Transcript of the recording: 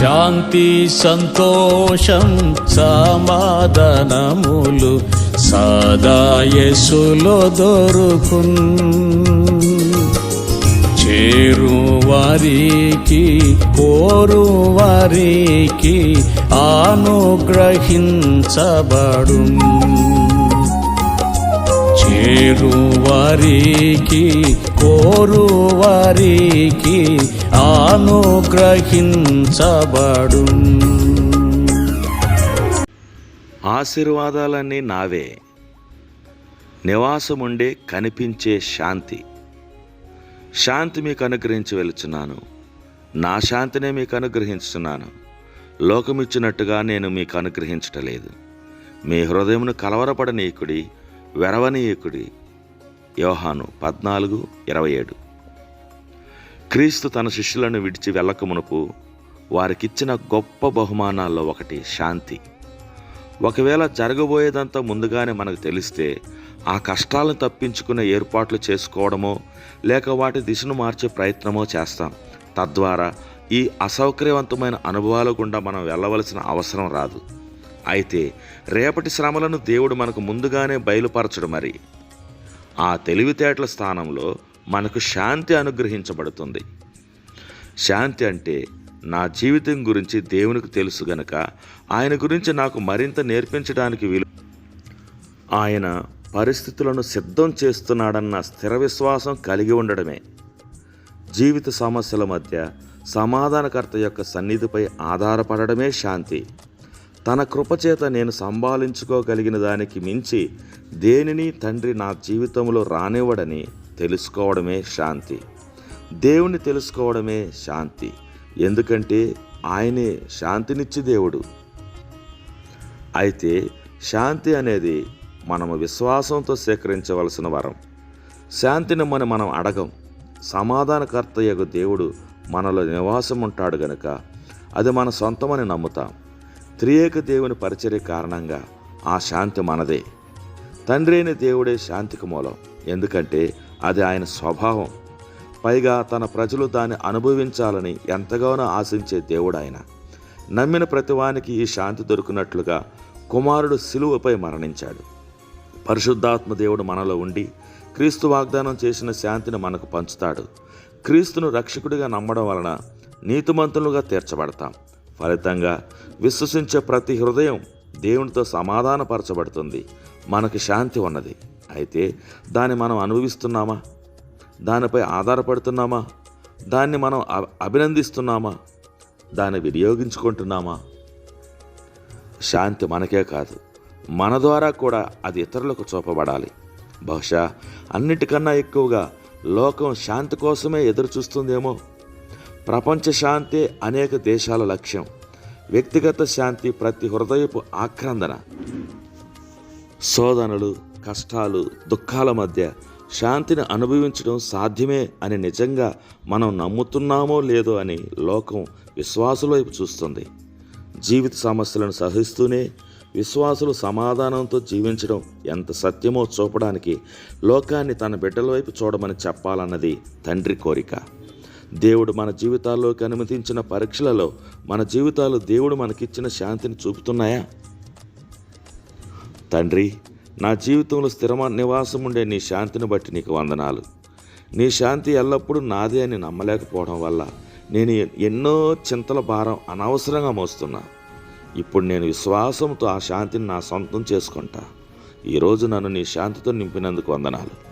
శాంతి సంతోషం సమాధానములు సదాయసులో దొరుకున్. చేరు వారికి కోరు వారికి అనుగ్రహించబడు చేరు వారికి కోరు వారికి అనుగ్రహించబడు ఆశీర్వాదాలన్నీ నావే. నివాసముండే కనిపించే శాంతి. శాంతి మీకు అనుగ్రహించి వెళుచున్నాను నా శాంతినే మీకు అనుగ్రహించుతున్నాను లోకమిచ్చినట్టుగా నేను మీకు అనుగ్రహించటలేదు మీ హృదయమును కలవరపడనీయకుడి వెరవనీయకుడి. యోహాను పద్నాలుగు ఇరవై ఏడు. క్రీస్తు తన శిష్యులను విడిచి వెళ్ళకమునకు వారికిచ్చిన గొప్ప బహుమానాల్లో ఒకటి శాంతి. ఒకవేళ జరగబోయేదంతా ముందుగానే మనకు తెలిస్తే ఆ కష్టాలను తప్పించుకునే ఏర్పాట్లు చేసుకోవడమో లేక వాటి దిశను మార్చే ప్రయత్నమో చేస్తాం. తద్వారా ఈ అసౌకర్యవంతమైన అనుభవాల గుండా మనం వెళ్ళవలసిన అవసరం రాదు. అయితే రేపటి శ్రమలను దేవుడు మనకు ముందుగానే బయలుపరచడు మరి. ఆ తెలివితేటల స్థానంలో మనకు శాంతి అనుగ్రహించబడుతుంది. శాంతి అంటే నా జీవితం గురించి దేవునికి తెలుసు గనక ఆయన గురించి నాకు మరింత నేర్పించడానికి వీలు ఆయన పరిస్థితులను సిద్ధం చేస్తున్నాడన్న స్థిర విశ్వాసం కలిగి ఉండడమే. జీవిత సమస్యల మధ్య సమాధానకర్త యొక్క సన్నిధిపై ఆధారపడడమే శాంతి. తన కృపచేత నేను సంభాళించుకోగలిగిన దానికి మించి దేనిని తండ్రి నా జీవితంలో రానివ్వడని తెలుసుకోవడమే శాంతి. దేవుణ్ణి తెలుసుకోవడమే శాంతి. ఎందుకంటే ఆయనే శాంతినిచ్చి దేవుడు. అయితే శాంతి అనేది మనము విశ్వాసంతో సేకరించవలసిన వరం. శాంతిని మన మనం అడగం. సమాధానకర్త యొక్క దేవుడు మనలో నివాసం ఉంటాడు గనుక అది మన సొంతమని నమ్ముతాం. త్రియేక దేవుని పరిచర్య కారణంగా ఆ శాంతి మనదే. తండ్రి అయిన దేవుడే శాంతికి మూలం. ఎందుకంటే అది ఆయన స్వభావం. పైగా తన ప్రజలు దాన్ని అనుభవించాలని ఎంతగానో ఆశించే దేవుడు ఆయన నమ్మిన ప్రతివానికి ఈ శాంతి దొరికినట్లుగా కుమారుడు శిలువపై మరణించాడు. పరిశుద్ధాత్మ దేవుడు మనలో ఉండి క్రీస్తు వాగ్దానం చేసిన శాంతిని మనకు పంచుతాడు. క్రీస్తును రక్షకుడిగా నమ్మడం వలన నీతిమంతులుగా తీర్చబడతాం. ఫలితంగా విశ్వసించే ప్రతి హృదయం దేవునితో సమాధానపరచబడుతుంది. మనకి శాంతి ఉన్నది. అయితే దాన్ని మనం అనుభవిస్తున్నామా? దానిపై ఆధారపడుతున్నామా? దాన్ని మనం అభినందిస్తున్నామా? దాన్ని వినియోగించుకుంటున్నామా? శాంతి మనకే కాదు. మన ద్వారా కూడా అది ఇతరులకు చూపబడాలి. బహుశా అన్నిటికన్నా ఎక్కువగా లోకం శాంతి కోసమే ఎదురు చూస్తుందేమో ప్రపంచ శాంతి అనేక దేశాల లక్ష్యం. వ్యక్తిగత శాంతి ప్రతి హృదయపు ఆక్రందన. శోధనలు కష్టాలు దుఃఖాల మధ్య శాంతిని అనుభవించడం సాధ్యమే అని నిజంగా మనం నమ్ముతున్నామో లేదో అని లోకం విశ్వాసుల వైపు చూస్తుంది. జీవిత సమస్యలను సహిస్తూనే విశ్వాసులు సమాధానంతో జీవించడం ఎంత సత్యమో చూపడానికి లోకాన్ని తన బిడ్డల వైపు చూడమని చెప్పాలన్నది తండ్రి కోరిక. దేవుడు మన జీవితాల్లోకి అనుమతించిన పరీక్షలలో మన జీవితాలు దేవుడు మనకిచ్చిన శాంతిని చూపుతున్నాయా? తండ్రి నా జీవితంలో స్థిరమ నివాసం ఉండే నీ శాంతిని బట్టి నీకు వందనాలు. నీ శాంతి ఎల్లప్పుడూ నాదే అని నమ్మలేకపోవడం వల్ల నేను ఎన్నో చింతల భారం అనవసరంగా మోస్తున్నా. ఇప్పుడు నేను విశ్వాసంతో ఆ శాంతిని నా సొంతం చేసుకుంటా. ఈరోజు నన్ను నీ శాంతితో నింపినందుకు వందనాలు.